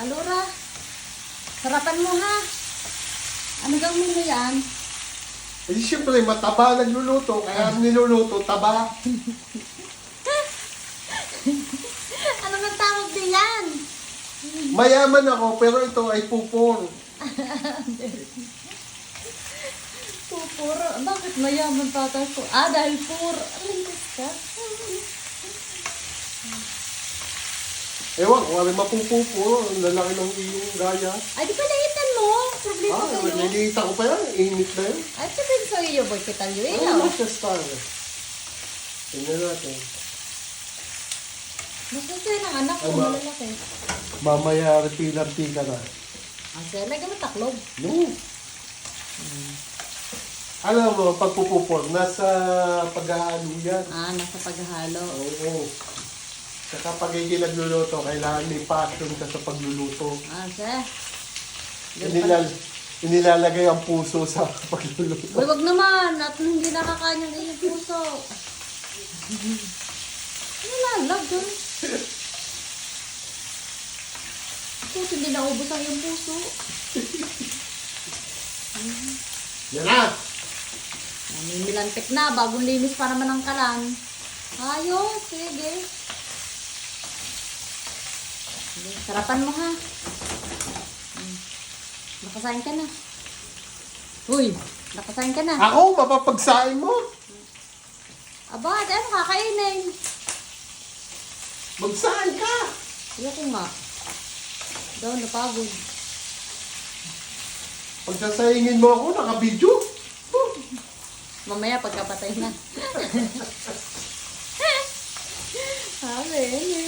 Alura, sarapan mo ha. Ano gawin mo yan? Eh, siyempre, mataba nagluluto, kaya ang niluluto, taba. Ano nang tawag diyan? Mayaman ako, pero ito ay pupor. Pupuro. Bakit mayaman tatay ko? Ah, dahil puro. Alintas ka? Ewan ko, ano mapupupor, ang lalaki ng iyong gaya. Ay, di palitan mo. Problema Ah, sa'yo. nililita ko pa yan, init na yan. Ay, sabihin sa iyo, boy, kita nyo Ay, ilaw. nasa star. Tingnan natin. Basta sa'yo ng anak ko, Ama. malalaki. Mamaya, ka na. Ah, sa'yo, lagyan mo taklob. No. Alam mo, pagpupupor, nasa paghahalo yan. Ah, nasa paghahalo. Oo. Saka pagiging nagluluto, kailangan may passion ka sa pagluluto. Ah, sir. Inilal, inilalagay ang puso sa pagluluto. Uy, wag naman. At hindi nakakain yung iyong puso. Ano lalag doon? Puso, hindi naubos ang iyong puso. Yan na! Namimilantik na, bagong linis pa naman ang kalan. Ayos, sige. Sarapan mo ha. Hmm. Nakasain ka na. Uy, nakasain ka na. Ako, mapapagsain mo! Aba, ano kakainin? Magsain ka! Ayoko nga. Daw, napagod. Pagsasayingin mo ako, nakabidyo. Mamaya pagkapatay na. Amen.